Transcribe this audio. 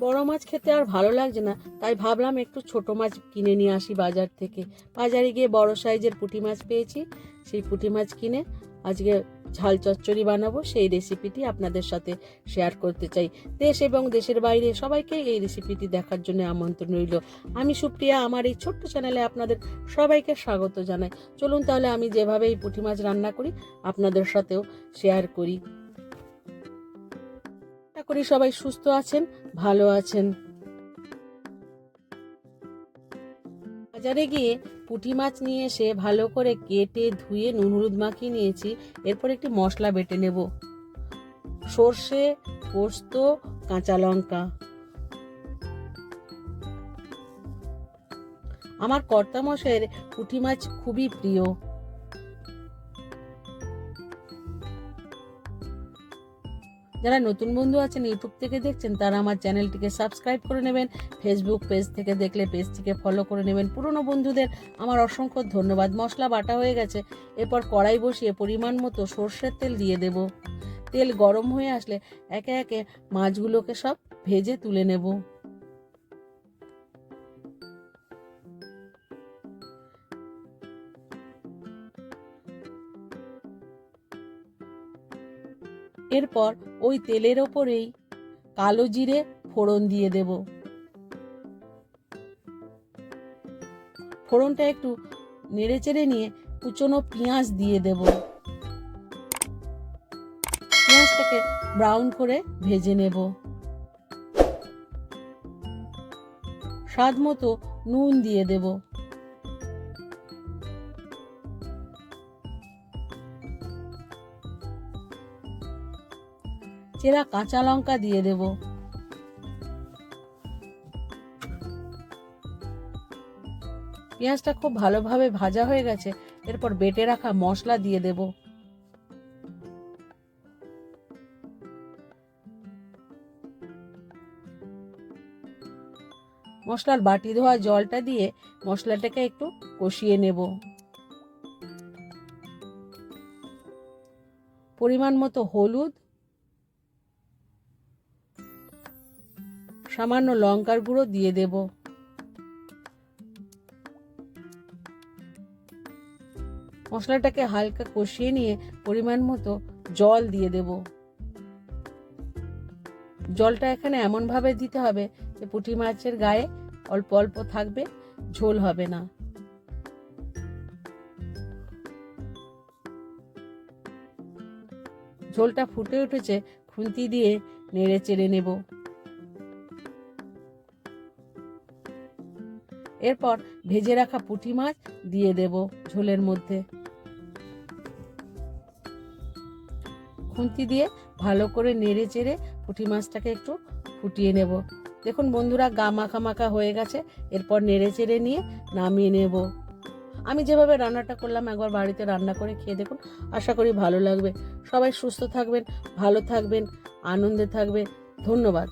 বড় মাছ খেতে আর ভালো লাগছে না। তাই ভাবলাম একটু ছোট মাছ কিনে নিয়ে আসি বাজার থেকে। বাজারে গিয়ে বড় সাইজের পুঁটি মাছ পেয়েছি। সেই পুঁটি মাছ কিনে আজকে ঝাল চচ্চড়ি বানাবো। সেই রেসিপিটি আপনাদের সাথে শেয়ার করতে চাই। দেশ এবং দেশের বাইরে সবাইকে এই রেসিপিটি দেখার জন্য আমন্ত্রণ রইল। আমি সুপ্রিয়া, আমার এই ছোট্ট চ্যানেলে আপনাদের সবাইকে স্বাগত জানাই। চলুন তাহলে আমি যেভাবে এই পুঁটি মাছ রান্না করি, আপনাদের সাথেও শেয়ার করি। আশা করি সবাই সুস্থ আছেন, ভালো আছেন। বাজারে গিয়ে পুঁটি মাছ নিয়ে এসে ভালো করে কেটে ধুয়ে নুন হলুদ মাখিয়ে নিয়েছি, এরপর একটি মশলা বেটে নেব। সর্ষে, পোস্ত, কাঁচা লঙ্কা। আমার কর্তা মশাইয়ের পুঁটি মাছ খুবই প্রিয়। যারা নতুন বন্ধু আছেন ইউটিউব থেকে দেখছেন, তারা আমার চ্যানেলটিকে সাবস্ক্রাইব করে নেবেন। ফেসবুক পেজ থেকে দেখলে পেজটিকে ফলো করে নেবেন। পুরনো বন্ধুদের আমার অসংখ্য ধন্যবাদ। মশলা বাটা হয়ে গেছে। এরপর কড়াই বসিয়ে পরিমাণ মতো সর্ষের তেল দিয়ে দেব। তেল গরম হয়ে আসলে একে একে মাছগুলোকে সব ভেজে তুলে নেব। এরপর ওই তেলের ওপরেই কালো জিরে ফোড়ন দিয়ে দেব। ফোড়নটা একটু নেড়ে চেড়ে নিয়ে কুচনো পেঁয়াজ দিয়ে দেব। পেঁয়াজটাকে ব্রাউন করে ভেজে নেব। স্বাদ মতো নুন দিয়ে দেব। চেরা কাঁচা লঙ্কা দিয়ে দেব। পেঁয়াজটা খুব ভালোভাবে ভাজা হয়ে গেছে, এরপর বেটে রাখা মশলা দিয়ে দেব। মশলার বাটি ধোয়া জলটা দিয়ে মশলাটাকে একটু কষিয়ে নেব। পরিমাণ মতো হলুদ সামান্য লঙ্কার গুঁড়ো দিয়ে দেব। মশলাটাকে হালকা কষিয়ে নিয়ে পরিমাণ মতো জল দিয়ে দেব। জলটা এখানে এমনভাবে দিতে হবে যে পুঁটি মাছের গায়ে অল্প অল্প থাকবে, ঝোল হবে না। ঝোলটা ফুটে উঠেছে, খুন্তি দিয়ে নেড়ে চেড়ে নেব। এরপর ভেজে রাখা পুঁটি মাছ দিয়ে দেব ঝোলের মধ্যে। খুন্তি দিয়ে ভালো করে নেড়ে চেড়ে পুঁটি মাছটাকে একটু ফুটিয়ে নেব। দেখুন বন্ধুরা, গা মাখা মাখা হয়ে গেছে। এরপর নেড়ে চেড়ে নিয়ে নামিয়ে নেব। আমি যেভাবে রান্নাটা করলাম, একবার বাড়িতে রান্না করে খেয়ে দেখুন, আশা করি ভালো লাগবে। সবাই সুস্থ থাকবেন, ভালো থাকবেন, আনন্দে থাকবে। ধন্যবাদ।